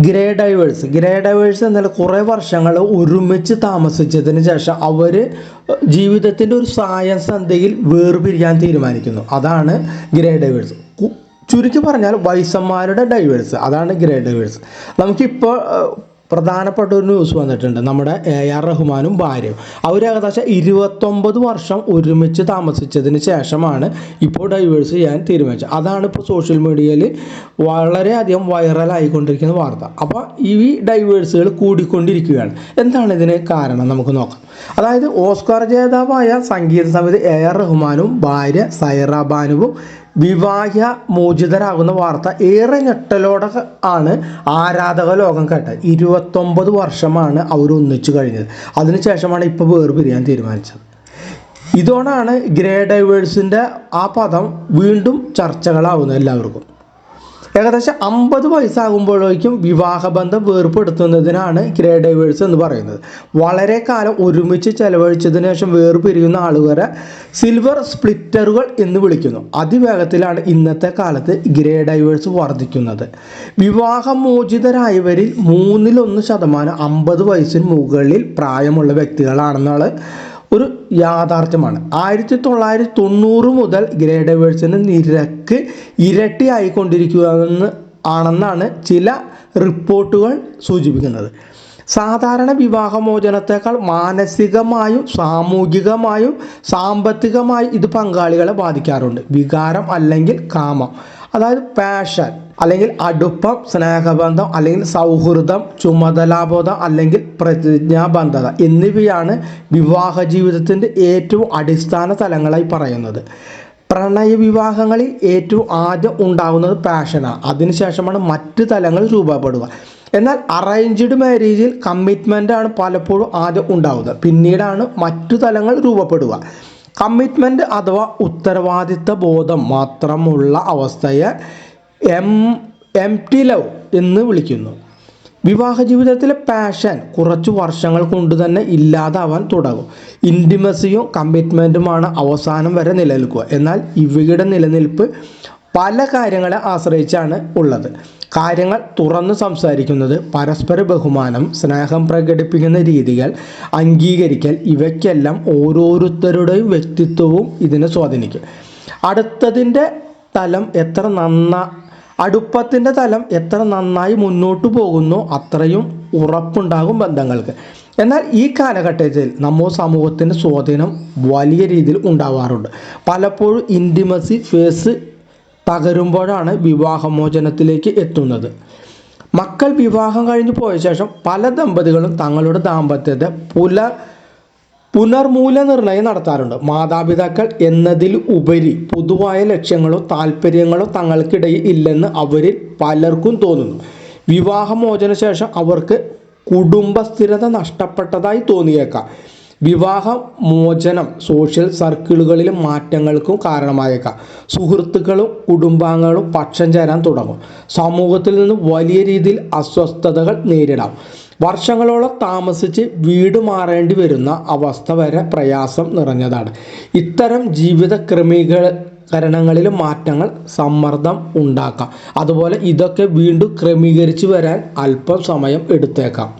Grey diverse grey diverse എന്നാൽ കുറേ വർഷങ്ങൾ ഒരുമിച്ച് താമസിച്ചതിന് ശേഷം അവർ ജീവിതത്തിന്റെ ഒരു സായം സന്ധ്യയിൽ വേർപിരിയാൻ തീരുമാനിക്കുന്നു. അതാണ് ഗ്രേ ഡൈവേഴ്സ് ചുരുക്കി പറഞ്ഞാൽ വൈസന്മാരുടെ ഡൈവേഴ്സ് അതാണ് ഗ്രേ ഡൈവേഴ്സ് നമുക്കിപ്പോൾ പ്രധാനപ്പെട്ട ഒരു ന്യൂസ് വന്നിട്ടുണ്ട്. നമ്മുടെ എ ആർ റഹ്മാനും ഭാര്യയും. അവർ ഏകദേശം ഇരുപത്തൊമ്പത് വർഷം ഒരുമിച്ച് താമസിച്ചതിന് ശേഷമാണ് ഇപ്പോൾ ഡൈവേഴ്സ് ചെയ്യാൻ തീരുമാനിച്ചത്. അതാണ് ഇപ്പോൾ സോഷ്യൽ മീഡിയയിൽ വളരെയധികം വൈറലായിക്കൊണ്ടിരിക്കുന്ന വാർത്ത. അപ്പോൾ ഈ ഡൈവേഴ്സുകൾ കൂടിക്കൊണ്ടിരിക്കുകയാണ്. എന്താണ് ഇതിന് കാരണം? നമുക്ക് നോക്കാം. അതായത് ഓസ്കാർ ജേതാവായ സംഗീത സമിതി എ ആർ റഹ്മാനും ഭാര്യ സൈറ ബാനുവും വിവാഹ മോചിതരാകുന്ന വാർത്ത ഏറെ ഞെട്ടലോടെ ആണ് ആരാധക ലോകം കേട്ടത്. ഇരുപത്തൊമ്പത് വർഷമാണ് അവർ ഒന്നിച്ചു കഴിഞ്ഞത്. അതിനുശേഷമാണ് ഇപ്പോൾ വേർപിരിയാൻ തീരുമാനിച്ചത്. ഇതോടാണ് ഗ്രേ ഡൈവേഴ്സിന്റെ ആ പദം വീണ്ടും ചർച്ചകളാവുന്നത് എല്ലാവർക്കും. ഏകദേശം അമ്പത് വയസ്സാകുമ്പോഴേക്കും വിവാഹബന്ധം വേർപ്പെടുത്തുന്നതിനാണ് ഗ്രേ ഡൈവേഴ്സ് എന്ന് പറയുന്നത്. വളരെ കാലം ഒരുമിച്ച് ചെലവഴിച്ചതിന് ശേഷം വേർപിരിയുന്ന ആളുകളെ സിൽവർ സ്പ്ലിറ്ററുകൾ എന്ന് വിളിക്കുന്നു. അതിവേഗത്തിലാണ് ഇന്നത്തെ കാലത്ത് ഗ്രേ ഡൈവേഴ്സ് വർദ്ധിക്കുന്നത് വിവാഹമോചിതരായവരിൽ മൂന്നിലൊന്ന് ശതമാനം അമ്പത് വയസ്സിന് മുകളിൽ പ്രായമുള്ള വ്യക്തികളാണെന്നുള്ള ഒരു യാഥാർത്ഥ്യമാണ്. ആയിരത്തി തൊള്ളായിരത്തി തൊണ്ണൂറ് മുതൽ ഗ്രേ ഡൈവേഴ്സിന്റെ നിരക്ക് ഇരട്ടിയായിക്കൊണ്ടിരിക്കുകയെന്ന് ആണെന്നാണ് ചില റിപ്പോർട്ടുകൾ സൂചിപ്പിക്കുന്നത്. സാധാരണ വിവാഹമോചനത്തെക്കാൾ മാനസികമായും സാമൂഹികമായും സാമ്പത്തികമായും ഇത് പങ്കാളികളെ ബാധിക്കാറുണ്ട്. വികാരം അല്ലെങ്കിൽ കാമം. അതായത് പാഷൻ അല്ലെങ്കിൽ അടുപ്പം സ്നേഹബന്ധം അല്ലെങ്കിൽ സൗഹൃദം ചുമതലാബോധം അല്ലെങ്കിൽ പ്രതിജ്ഞാബന്ധത എന്നിവയാണ് വിവാഹ ജീവിതത്തിന്റെ ഏറ്റവും അടിസ്ഥാന തലങ്ങളായി പറയുന്നത്. പ്രണയ വിവാഹങ്ങളിൽ ഏറ്റവും ആദ്യം ഉണ്ടാകുന്നത് പാഷനാണ് അതിനുശേഷമാണ് മറ്റ് തലങ്ങൾ രൂപപ്പെടുക. എന്നാൽ അറേഞ്ച്ഡ് മാരേജിൽ കമ്മിറ്റ്മെന്റ് ആണ് പലപ്പോഴും ആദ്യം ഉണ്ടാവുന്നത് പിന്നീടാണ് മറ്റു തലങ്ങൾ രൂപപ്പെടുക. കമ്മിറ്റ്മെന്റ് അഥവാ ഉത്തരവാദിത്ത ബോധം മാത്രമുള്ള അവസ്ഥയെ എം എം ടി ലവ് എന്ന് വിളിക്കുന്നു. വിവാഹ ജീവിതത്തിലെ പാഷൻ കുറച്ചു വർഷങ്ങൾ കൊണ്ട് തന്നെ ഇല്ലാതാവാൻ തുടങ്ങും. ഇന്റിമസിയും കമ്മിറ്റ്മെന്റുമാണ് അവസാനം വരെ നിലനിൽക്കുക. എന്നാൽ ഇവയുടെ നിലനിൽപ്പ് പല കാര്യങ്ങളെ ആശ്രയിച്ചാണ് ഉള്ളത്. കാര്യങ്ങൾ തുറന്നു സംസാരിക്കുന്നത് പരസ്പര ബഹുമാനം സ്നേഹം പ്രകടിപ്പിക്കുന്ന രീതികൾ അംഗീകരിക്കൽ ഇവയ്ക്കെല്ലാം ഓരോരുത്തരുടെയും വ്യക്തിത്വവും ഇതിനെ സ്വാധീനിക്കും. അടുത്തതിന്റെ തലം എത്ര നന്ന അടുപ്പത്തിന്റെ തലം എത്ര നന്നായി മുന്നോട്ട് പോകുന്നോ അത്രയും ഉറപ്പുണ്ടാകും ബന്ധങ്ങൾക്ക്. എന്നാൽ ഈ കാലഘട്ടത്തിൽ നമ്മുടെ സമൂഹത്തിന്റെ സ്വാധീനം വലിയ രീതിയിൽ ഉണ്ടാവാറുണ്ട്. പലപ്പോഴും ഇന്റിമസി ഫേസ് തകരുമ്പോഴാണ് വിവാഹമോചനത്തിലേക്ക് എത്തുന്നത്. മക്കൾ വിവാഹം കഴിഞ്ഞു പോയ ശേഷം പല ദമ്പതികളും തങ്ങളുടെ ദാമ്പത്യത്തെ പുല പുനർമൂല്യനിർണയം നടത്താറുണ്ട്. മാതാപിതാക്കൾ എന്നതിൽ ഉപരി പൊതുവായ ലക്ഷ്യങ്ങളോ താല്പര്യങ്ങളോ തങ്ങൾക്കിടയിൽ ഇല്ലെന്ന് അവരിൽ പലർക്കും തോന്നുന്നു. വിവാഹമോചന ശേഷം അവർക്ക് കുടുംബസ്ഥിരത നഷ്ടപ്പെട്ടതായി തോന്നിയേക്കാം. വിവാഹ മോചനം സോഷ്യൽ സർക്കിളുകളിലെ മാറ്റങ്ങൾക്കും കാരണമായേക്കാം. സുഹൃത്തുക്കളും കുടുംബാംഗങ്ങളും പക്ഷം ചേരാൻ തുടങ്ങും. സമൂഹത്തിൽ നിന്ന് വലിയ രീതിയിൽ അസ്വസ്ഥതകൾ നേരിടാം. വർഷങ്ങളോളം താമസിച്ച് വീട് മാറേണ്ടി വരുന്ന അവസ്ഥ വരെ പ്രയാസം നിറഞ്ഞതാണ്. ഇത്തരം ജീവിത ക്രമീകരണങ്ങളിലെ മാറ്റങ്ങൾ സമ്മർദ്ദം ഉണ്ടാക്കാം. അതുപോലെ ഇതൊക്കെ വീണ്ടും ക്രമീകരിച്ചു വരാൻ അല്പം സമയം എടുത്തേക്കാം.